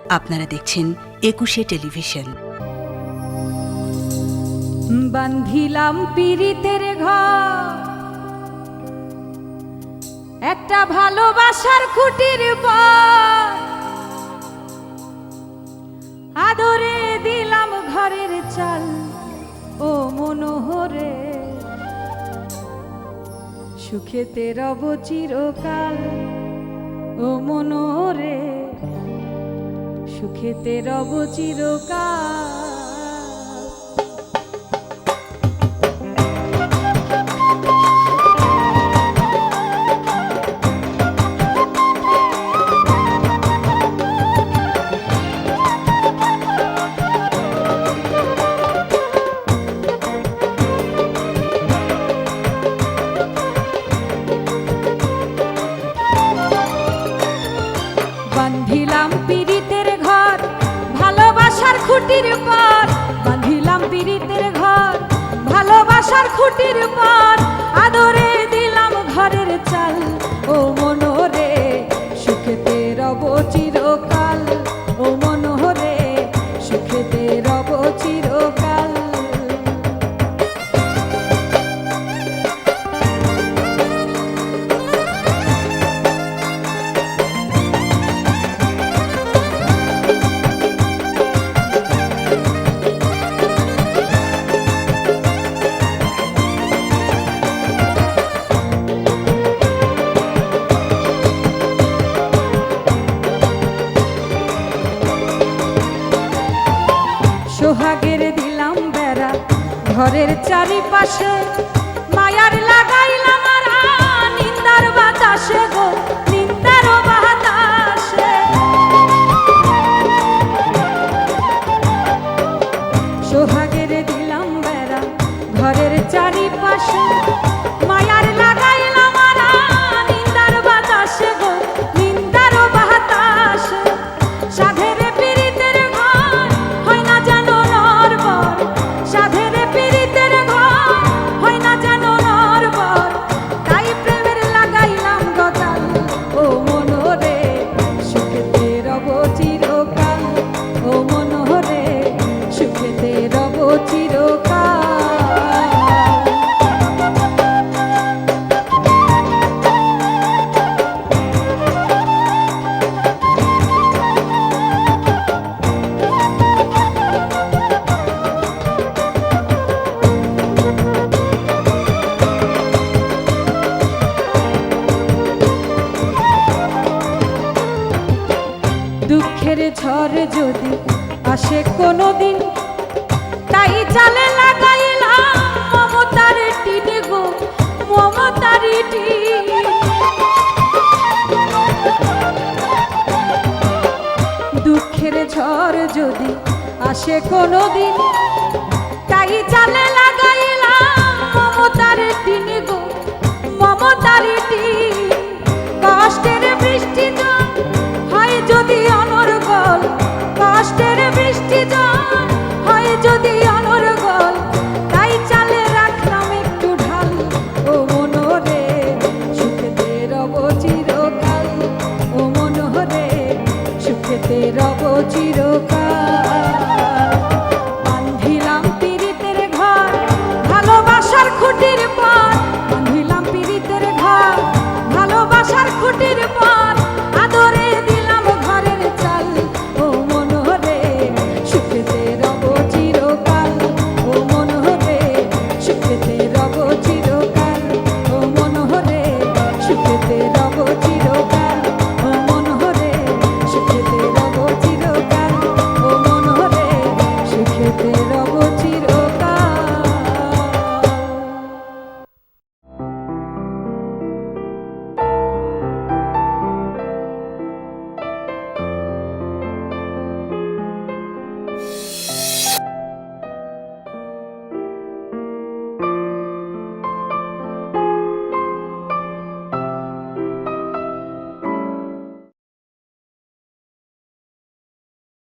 আপনারা দেখছেন একুশে টেলিভিশন। বান্ধিলাম পিরিতের ঘর। একটা ভালোবাসার খুঁটির পর। আদরে দিলাম ঘরের চাল ও মনোহরে। সুখেতে রব চিরকাল। সুখেতে রব চিরকাল খুঁটির পর বাঁধিলাম ঘর ভালোবাসার খুঁটির পর। সোহাগের দিলাম বেড়া। ঘরের চারিপাশে মায়ার লাগাইলাম নিন্দার বাতাসে গো দিলাম বেড়া ঘরের চারিপাশে দুঃখের ঝড় যদি আসে কোনোদিন, তাই জালে লাগাইলাম মমতার টিনে গো, মমতার দুঃখের ঝড় যদি আসে কোনোদিন, তাই জালে লাগাইলাম মমতার টিনে গো, মমতার টিন। রব